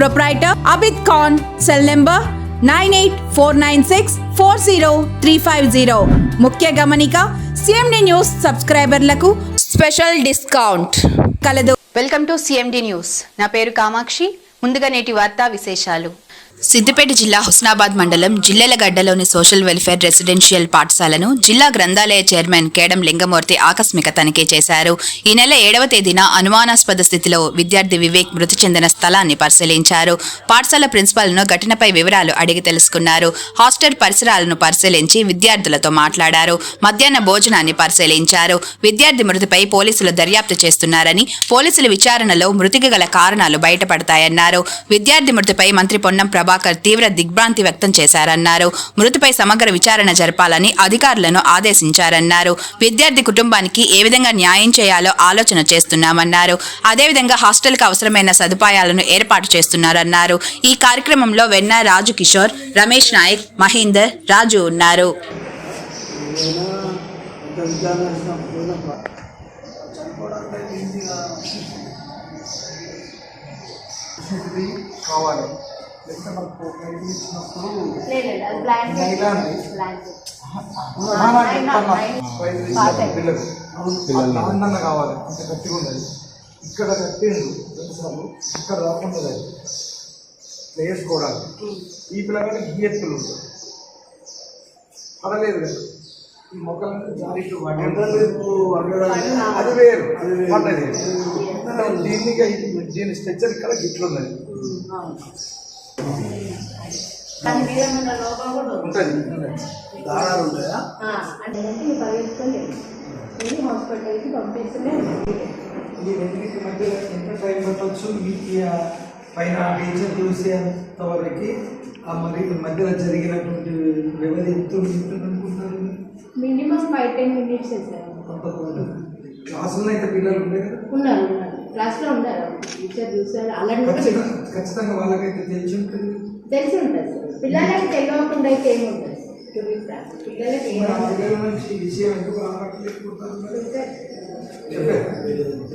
Proprietor Abid Khan cell number nine eight four nine six four zero three five zero ముఖ్య గమనిక CMD news సబ్స్క్రైబర్లకు special discount కలదు. Welcome to CMD news నా పేరు కామాక్షి. ముందుగా నేటి వార్తా విశేషాలు. సిద్దిపేట జిల్లా హుస్నాబాద్ మండలం జిల్లెలగడ్డలోని సోషల్ వెల్ఫేర్ రెసిడెన్షియల్ పాఠశాలను జిల్లా గ్రంథాలయ చైర్మన్ కేడం లింగమూర్తి ఆకస్మిక తనిఖీ చేశారు. ఈ నెల ఏడవ తేదీన అనుమానాస్పద స్థితిలో విద్యార్థి వివేక్ మృతి చెందిన స్థలాన్ని పరిశీలించారు. పాఠశాల ప్రిన్సిపాల్ను ఘటనపై వివరాలు అడిగి తెలుసుకున్నారు. హాస్టల్ పరిసరాలను పరిశీలించి విద్యార్థులతో మాట్లాడారు. మధ్యాహ్న భోజనాన్ని పరిశీలించారు. విద్యార్థి మృతిపై పోలీసులు దర్యాప్తు చేస్తున్నారని పోలీసుల విచారణలో మృతికి గల కారణాలు బయటపడతాయన్నారు. విద్యార్థి మృతిపై మంత్రి పొన్నం ప్రభాకర్ తీవ్ర దిగ్భ్రాంతి వ్యక్తం చేశారన్నారు. మృతిపై సమగ్ర విచారణ జరపాలని అధికారులను ఆదేశించారన్నారు. విద్యార్థి కుటుంబానికి ఏ విధంగా న్యాయం చేయాలో ఆలోచన చేస్తున్నామన్నారు. అదేవిధంగా హాస్టల్కి అవసరమైన సదుపాయాలను ఏర్పాటు చేస్తున్నారన్నారు. ఈ కార్యక్రమంలో వెన్న రాజు కిషోర్ రమేష్ నాయక్ మహేందర్ రాజు ఉన్నారు. ఇది కావాలి. లేకపోతే మనకు బయట ఇచ్చినప్పుడు పిల్లలు కావాలి. అంత గట్టిగా ఉన్నది ఇక్కడ కట్టిండు రెండుసార్లు ఇక్కడ రాకుండా వేసుకోవడానికి. ఈ పిల్లగానికి ఈ ఎత్తులు ఉంటాయి. పడలేదు కదా. ఈ అది? వేరు. పడ్డది దీన్ని దీని స్ట్రెచ్చర్ ఇక్కడ గిట్లున్నది. ఉంటుంది దారాలు ఉంటాయా? హాస్పిటల్కి ఈ రెండింటి మధ్య ఎంత టైం పట్టవచ్చు ఈ పైన టీచర్ చూసేంత వరకు ఆ మరి మధ్యలో జరిగినటువంటి వ్యవధి ఎంత ఉంటుంది అనుకుంటారు మినిమం ఫైవ్ టెన్ మినిట్స్ తప్పకుండా. క్లాసులో అయితే పిల్లలు ఉండే కదా? ఉన్నారు క్లాస్లో ఉన్నారు. టీచర్ చూసారు అలాంటి ఖచ్చితంగా వాళ్ళకైతే తెలిసి ఉంటుంది. తెలిసి ఉంటుంది సార్. పిల్లలకి తెలియకుండా అయితే ఏమి ఉంటుంది To be frank. పిల్లలకి విషయం ఎందుకు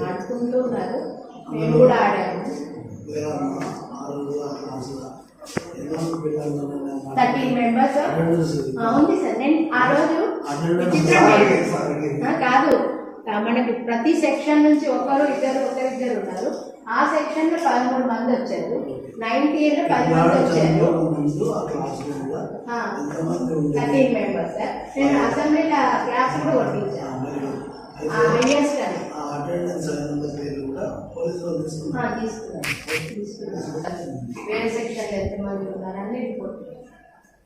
ఆడుకుంటూ ఉన్నారు. మేము కూడా ఆడాము. Thirteen members? ఉంది సార్. నేను ఆ రోజు కాదు. మనకి ప్రతి సెక్షన్ నుంచి ఒకరు ఇద్దరు ఒకరిద్దరు ఉన్నారు. ఆ సెక్షన్లో పదమూడు మంది వచ్చారు. నైన్టీ లో పది మంది వచ్చారు. Thirteen members sir. నేను అసెంబ్లీలో క్లాస్ కూడా కొట్టించాను ఆ, వేరే సెక్షన్ ఎంతమంది రిపోర్ట్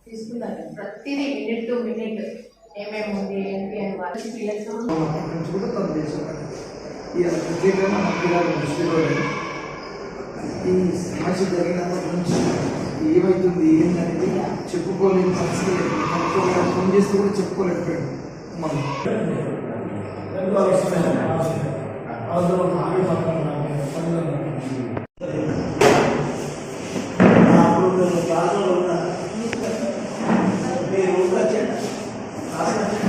తీసుకున్నారు. ప్రతిదీ మినిట్ టు మినిట్ ఏమేమి ఉంది ఏంటి అని పిల్లలతో కూడా ఈ ప్రత్యేకంగా మా పిల్లలు దృష్టిలో లేదు. ఈ సమస్య జరిగినప్పటి నుంచి ఏమవుతుంది ఏంటనేది చెప్పుకోలేని పరిస్థితి. ఫోన్ చేస్తే కూడా చెప్పుకోలేకపోయాడు మనం. అందులో నాకే మాట్లాడాలి అప్పుడు మేము కాలంలో ఉన్న మీరు ఉన్న చెట్టు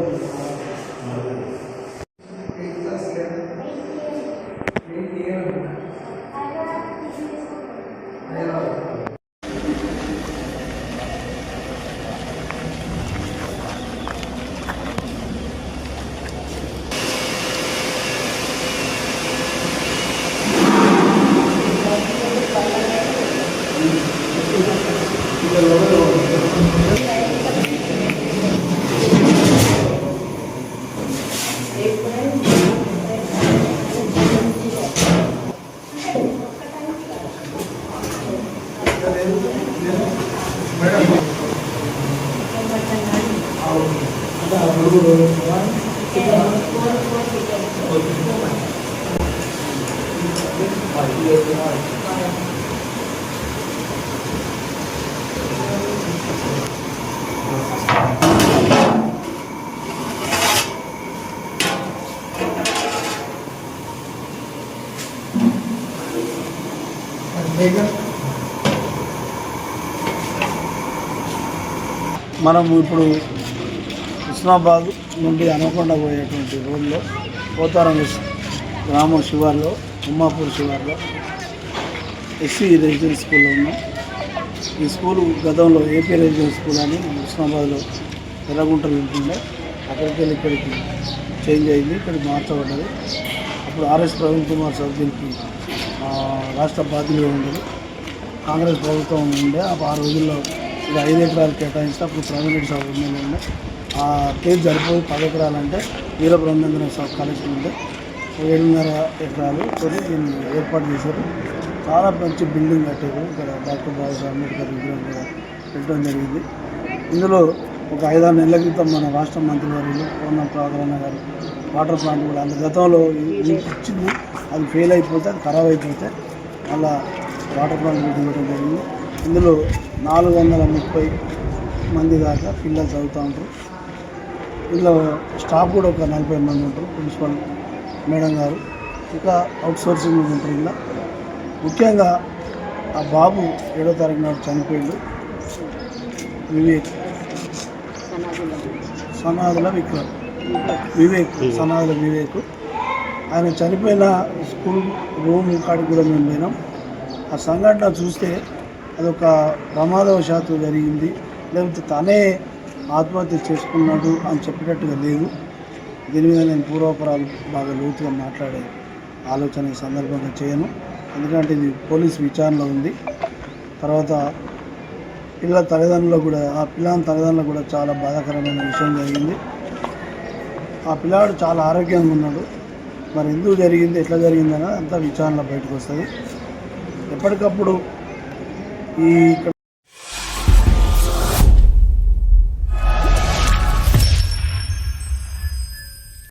మనం ఇప్పుడు హుస్నాబాద్ నుండి అనకొండ పోయేటువంటి రోడ్లో పోతారం గ్రామం శివార్లో ఉమ్మాపూర్ శివార్లో ఎస్సీ రెసిడెన్స్ స్కూల్లో ఉన్నాం. ఈ స్కూల్ గతంలో ఏపీ రెసిడెన్స్ స్కూల్ అని హుస్నాబాద్లో ఎర్రగుంటలు ఉంటుండే. అక్కడికి వెళ్ళి ఇక్కడికి చేంజ్ అయింది ఇక్కడికి మార్చబడ్డది. అప్పుడు ఆర్ఎస్ ప్రవీణ్ కుమార్ సభ్యులకి రాష్ట్ర బాధ్యులుగా ఉండేది. కాంగ్రెస్ ప్రభుత్వం ఉండే ఆ రోజుల్లో ఇది ఐదు ఎకరాలు కేటాయిస్తే అప్పుడు ప్రవీణ్ రెడ్డి సార్ ఎమ్మెల్యే ఉండే. ఆ కేసు సరిపోయి పది ఎకరాలంటే వీర బ్రహ్మేంద్ర సార్ కలెక్షన్ ఉంటే ఏడున్నర ఎకరాలు కొని దీన్ని ఏర్పాటు చేశారు. చాలా మంచి బిల్డింగ్ కట్టారు ఇక్కడ డాక్టర్ బాబాసాహెబ్ అంబేద్కర్ విగ్రహం కూడా పెట్టడం జరిగింది. ఇందులో ఒక ఐదారు నెలల క్రితం మన రాష్ట్ర మంత్రి గారు పూర్ణ ప్రాధాన్య గారు వాటర్ ప్లాంట్ కూడా అంత గతంలో ఇచ్చింది. అది ఫెయిల్ అయిపోతే అది ఖరాబ్ అయిపోతే మళ్ళా వాటర్ ప్లాంట్ కూడా జరిగింది. ఇందులో నాలుగు వందల ముప్పై మంది దాకా పిల్లలు చదువుతూ ఉంటారు. ఇందులో స్టాఫ్ కూడా ఒక నలభై మంది ఉంటారు ప్రిన్సిపల్ మేడం గారు. ఇంకా అవుట్ సోర్సింగ్ ఉంటారు ఇలా ముఖ్యంగా ఆ బాబు ఏడో తారీఖు నాడు చనిపోయిండు. వివేక్. సనాదుల విక్రమ్. వివేక్ సనాదుల వివేక్. ఆయన చనిపోయిన స్కూల్ రూమ్ కాడికి కూడా మేము పోయినాం. ఆ సంఘటన చూస్తే అదొక ప్రమాదవశాత్తు జరిగింది. లేకపోతే తనే ఆత్మహత్య చేసుకున్నాడు అని చెప్పేటట్టుగా లేదు. దీని మీద నేను పూర్వాపరాలు బాగా లోతుగా మాట్లాడే ఆలోచన ఈ సందర్భంగా చేయను. ఎందుకంటే ఇది పోలీస్ విచారణలో ఉంది. తర్వాత పిల్లల తల్లిదండ్రులకు కూడా ఆ పిల్లల తల్లిదండ్రులు కూడా చాలా బాధాకరమైన విషయం జరిగింది. ఆ పిల్లాడు చాలా ఆరోగ్యంగా ఉన్నాడు. మరి ఎందుకు జరిగింది ఎట్లా జరిగిందని అంతా విచారణలో బయటకు వస్తుంది. ఎప్పటికప్పుడు ఈ ఇక్కడ